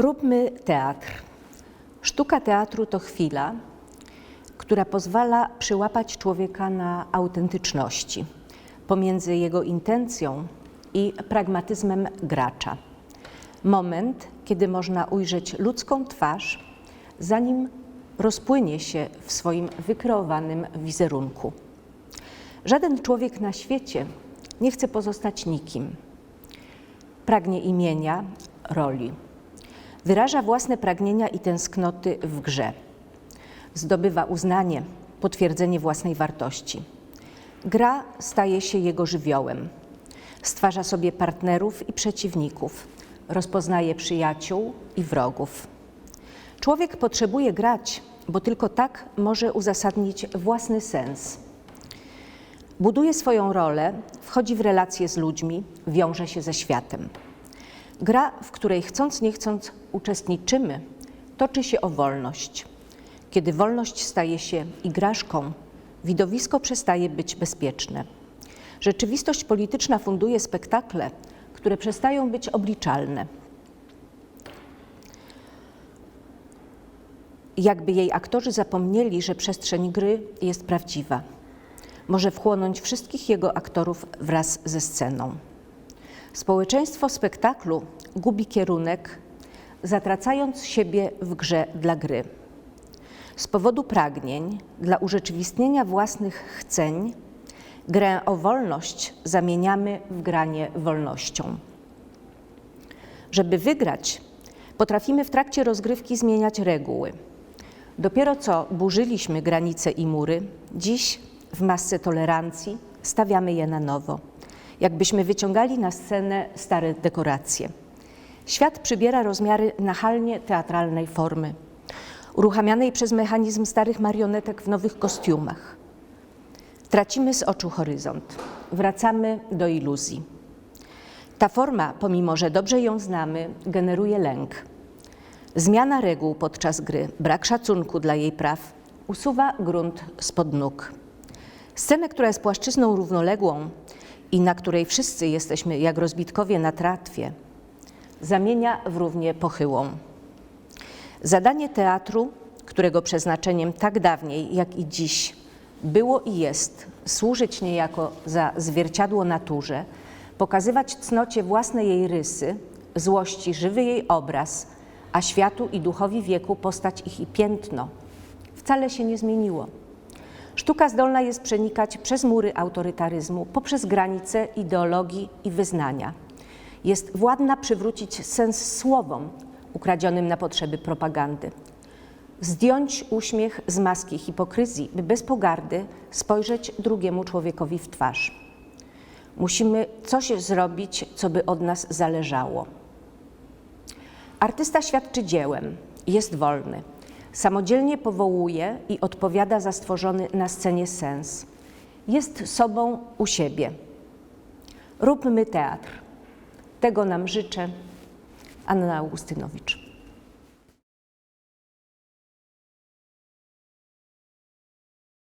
Róbmy teatr. Sztuka teatru to chwila, która pozwala przyłapać człowieka na autentyczności pomiędzy jego intencją i pragmatyzmem gracza. Moment, kiedy można ujrzeć ludzką twarz, zanim rozpłynie się w swoim wykreowanym wizerunku. Żaden człowiek na świecie nie chce pozostać nikim. Pragnie imienia, roli. Wyraża własne pragnienia i tęsknoty w grze. Zdobywa uznanie, potwierdzenie własnej wartości. Gra staje się jego żywiołem. Stwarza sobie partnerów i przeciwników. Rozpoznaje przyjaciół i wrogów. Człowiek potrzebuje grać, bo tylko tak może uzasadnić własny sens. Buduje swoją rolę, wchodzi w relacje z ludźmi, wiąże się ze światem. Gra, w której chcąc nie chcąc uczestniczymy, toczy się o wolność. Kiedy wolność staje się igraszką, widowisko przestaje być bezpieczne. Rzeczywistość polityczna funduje spektakle, które przestają być obliczalne. Jakby jej aktorzy zapomnieli, że przestrzeń gry jest prawdziwa. Może wchłonąć wszystkich jego aktorów wraz ze sceną. Społeczeństwo spektaklu gubi kierunek, zatracając siebie w grze dla gry. Z powodu pragnień, dla urzeczywistnienia własnych chceń, grę o wolność zamieniamy w granie wolnością. Żeby wygrać, potrafimy w trakcie rozgrywki zmieniać reguły. Dopiero co burzyliśmy granice i mury, dziś w masce tolerancji stawiamy je na nowo, jakbyśmy wyciągali na scenę stare dekoracje. Świat przybiera rozmiary nachalnie teatralnej formy, uruchamianej przez mechanizm starych marionetek w nowych kostiumach. Tracimy z oczu horyzont, wracamy do iluzji. Ta forma, pomimo że dobrze ją znamy, generuje lęk. Zmiana reguł podczas gry, brak szacunku dla jej praw usuwa grunt spod nóg. Scenę, która jest płaszczyzną równoległą i na której wszyscy jesteśmy jak rozbitkowie na tratwie, zamienia w równie pochyłą. Zadanie teatru, którego przeznaczeniem tak dawniej jak i dziś było i jest służyć niejako za zwierciadło naturze, pokazywać cnocie własne jej rysy, złości żywy jej obraz, a światu i duchowi wieku postać ich i piętno, wcale się nie zmieniło. Sztuka zdolna jest przenikać przez mury autorytaryzmu, poprzez granice ideologii i wyznania. Jest władna przywrócić sens słowom ukradzionym na potrzeby propagandy. Zdjąć uśmiech z maski hipokryzji, by bez pogardy spojrzeć drugiemu człowiekowi w twarz. Musimy coś zrobić, co by od nas zależało. Artysta świadczy dziełem, jest wolny. Samodzielnie powołuje i odpowiada za stworzony na scenie sens. Jest sobą u siebie. Róbmy teatr. Tego nam życzę Anna Augustynowicz.